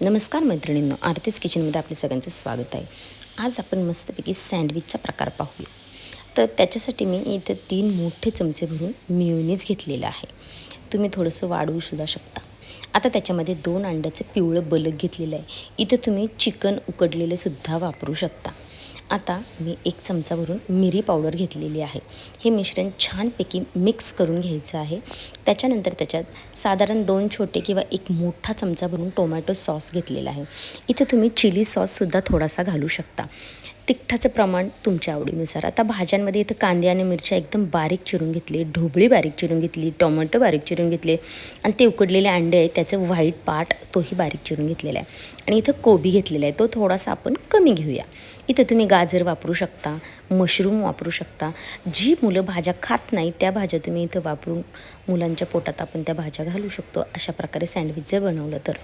नमस्कार मैत्रिणींनो आरतीच किचनमध्ये आपले सगळ्यांचं स्वागत आहे. आज आपण मस्तपैकी सँडविचचा प्रकार पाहूया. तर त्याच्यासाठी मी इथं तीन मोठे चमचे भरून मियोनीज घेतलेलं आहे. तुम्ही थोडंसं वाढवू सुद्धा शकता. आता त्याच्यामध्ये दोन अंड्याचं पिवळं बलक घेतलेलं आहे. इथं तुम्ही चिकन उकडलेलंसुद्धा वापरू शकता. आता मी एक चमचा भरून मिरी पावडर घेतलेली आहे. हे मिश्रण छानपैकी मिक्स करून घ्यायचं आहे. त्याच्यानंतर त्याच्यात साधारण दोन छोटे किंवा एक मोठा चमचा भरून टोमॅटो सॉस घेतलेला आहे. इथे तुम्ही चिली सॉससुद्धा थोडासा घालू शकता. तिखटाचं प्रमाण तुमच्या आवडीनुसार. आता भाज्यांमध्ये इथं कांदे आणि मिरच्या एकदम बारीक चिरून घेतली ढोबळी बारीक चिरून घेतली टोमॅटो बारीक चिरून घेतले आणि ते उकडलेले अंडे आहे त्याचं व्हाईट पार्ट तोही बारीक चिरून घेतलेला आहे. आणि इथं कोबी घेतलेला आहे तो थोडासा आपण कमी घेऊया. इथं तुम्ही गाजर वापरू शकता मशरूम वापरू शकता. जी मुलं भाज्या खात नाही त्या भाज्या तुम्ही इथं वापरून मुलांच्या पोटात आपण त्या भाज्या घालू शकतो अशा प्रकारे सँडविच जर बनवलं तर.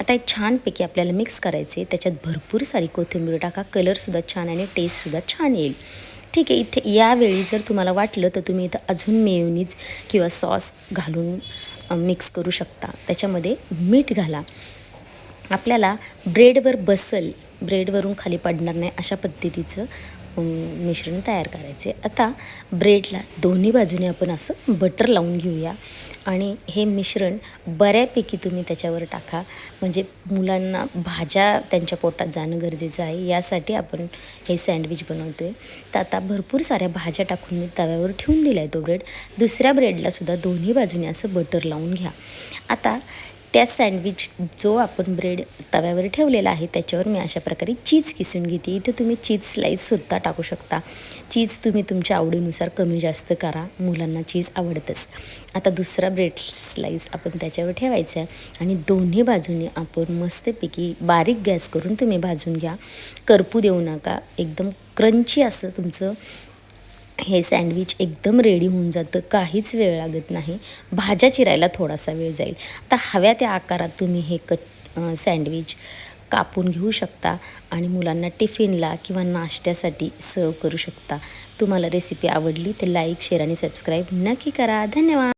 आता हे छानपैकी आपल्याला मिक्स करायचे त्याच्यात भरपूर सारी कोथिंबीर टाका कलरसुद्धा छान छान आणि टेस्टसुद्धा छान येईल. ठीक आहे इथे यावेळी जर तुम्हाला वाटलं तर तुम्ही इथं अजून मेयोनीज किंवा सॉस घालून मिक्स करू शकता. त्याच्यामध्ये मीठ घाला. आपल्याला ब्रेडवर बसल ब्रेडवरून खाली पडणार नाही अशा पद्धतीचं मिश्रण तयार करायचे. आता ब्रेडला दोन्ही बाजूने आपण असं बटर लावून घेऊया. आणि हे मिश्रण बऱ्यापैकी तुम्ही त्याच्यावर टाका. म्हणजे मुलांना भाज्या त्यांच्या पोटात जाणं गरजेचं आहे. यासाठी आपण हे सँडविच बनवतो आहे तर आता भरपूर साऱ्या भाज्या टाकून मी तव्यावर ठेवून दिला आहे तो ब्रेड दुसऱ्या ब्रेडलासुद्धा दोन्ही बाजूने असं बटर लावून घ्या. आता त्या सँडविच जो आपण ब्रेड तव्यावर ठेवलेला आहे त्याच्यावर मी अशा प्रकारे चीज किसून घेते. इथे तुम्ही चीज स्लाईससुद्धा टाकू शकता. चीज तुम्ही तुमच्या आवडीनुसार कमी जास्त करा. मुलांना चीज आवडतंच. आता दुसरा ब्रेड स्लाईस आपण त्याच्यावर ठेवायचा आहे आणि दोन्ही बाजूने आपण मस्तपैकी बारीक गॅस करून तुम्ही भाजून घ्या. करपू देऊ नका. एकदम क्रंची असं तुमचं हे सँडविच एकदम रेडी होऊन जातं काहीच वेळ लागत नाही. भाज्या चिरायला थोडासा वेळ जाईल. आता हव्या त्या आकारात तुम्ही हे कट सँडविच कापून घेऊ शकता आणि मुलांना टिफिनला किंवा नाश्त्यासाठी सर्व करू शकता. तुम्हाला रेसिपी आवडली तर लाईक शेअर आणि सबस्क्राईब नक्की करा. धन्यवाद!